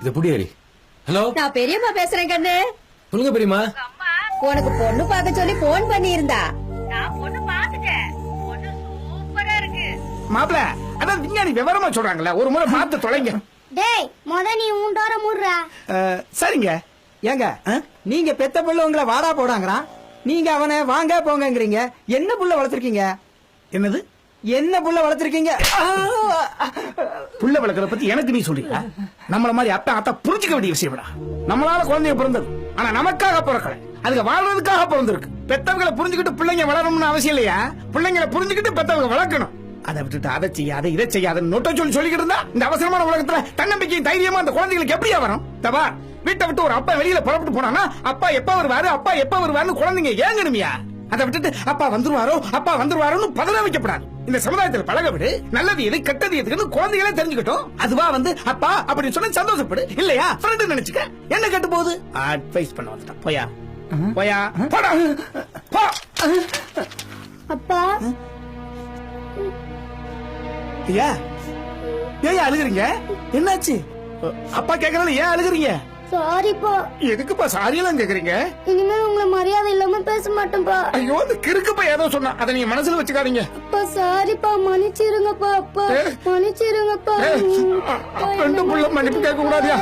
இது புடியேறி. ஹலோ நான் பெரியம்மா பேசுறேன் கண்ணு. சொல்லுங்க பெரியமா உனக்கு பொண்ணு பார்க்க சொல்லி போன் பண்ணியிருந்தா. மாப்பிள அதான் விஞ்ஞானி விவரமா சொல்றாங்கல்ல. ஒரு முறை பார்த்து தொலைங்க. டேய் முத நீ உண்டோர முடுறா. அஹ், சரிங்க. ஏங்க நீங்க பெத்த புள்ள உங்களை வாடா போடாங்கறான். நீங்க அவனை வாங்க போங்கங்கறீங்க. என்ன புள்ள வளர்த்திருக்கீங்க? என்னது? என்ன புள்ள வளர்த்திருக்கீங்க? புள்ள வளர்க்கறத பத்தி எனக்கு நீ சொல்றீங்களா நம்மள மாதிரி அப்பா அத்தா புரிஞ்சுக்க வேண்டிய விஷயம்டா நம்மளால குழந்தைய பிறந்தது. ஆனா நமக்காக பிறக்கல. அதுக்கு வாழ்றதுக்காக பிறந்திருக்கு. பெத்தவங்களை புரிஞ்சுக்கிட்டு பிள்ளைங்க வளரணும்னு அவசியம் இல்லையா? பிள்ளைங்களை புரிஞ்சுக்கிட்டு பெத்தவங்க வளர்க்கணும். அதை விட்டுட்டு அதை செய்யாத இதை செய்யாத நொட்ட சொல்லி சொல்லிக்கிட்டு இருந்தா இந்த அவசரமான உலகத்துல தன்னம்பிக்கையும் தைரியமா அந்த குழந்தைகளுக்கு எப்படியா வரும்? தவா வீட்டை விட்டு ஒரு அப்பா வெளியில புறப்பட்டு போனானா அப்பா எப்ப வருவாரு அப்பா எப்ப வருவாருன்னு குழந்தைங்க ஏங்கணுமியா? அதை விட்டுட்டு அப்பா வந்துருவாரோ அப்பா வந்துருவாரோன்னு பதற வைக்கப்படாது. இந்த சமுதாயத்தில் பழக விடு நல்லது எது கெட்டது எதுன்னு குழந்தைகளே தெரிஞ்சுக்கிட்டோம். அதுவா வந்து அப்பா அப்படின்னு சொன்னா சந்தோஷப்படு. இல்லையா? ஃப்ரெண்டு நினைச்சுக்க. என்ன கெட்டு போகுது அட்வைஸ் பண்ண வந்துட்டான். போயா? போயா? போடா. போ. அப்பா. ஐயா ஏன் அழுகுறீங்க? என்னாச்சு? அப்பா கேக்குறாரு ஏன் அழுகுறீங்க? சாரிப்பா எதுக்குப்பா சாரியெல்லாம் கேக்குறீங்க? இனிமேல் உங்களை மரியாதை இல்லாம பேச மாட்டேன்ப்பா ஐயோ அந்த கிறுக்குப்பா ஏதோ சொன்னா. அதை நீங்க மனசுல வச்சுக்காதீங்க. அப்பா சாரிப்பா மன்னிச்சிருங்கப்பா அப்பா. மன்னிச்சிருங்கப்பா. ரெண்டு புள்ள மன்னிப்பு கேட்க கூடாதியா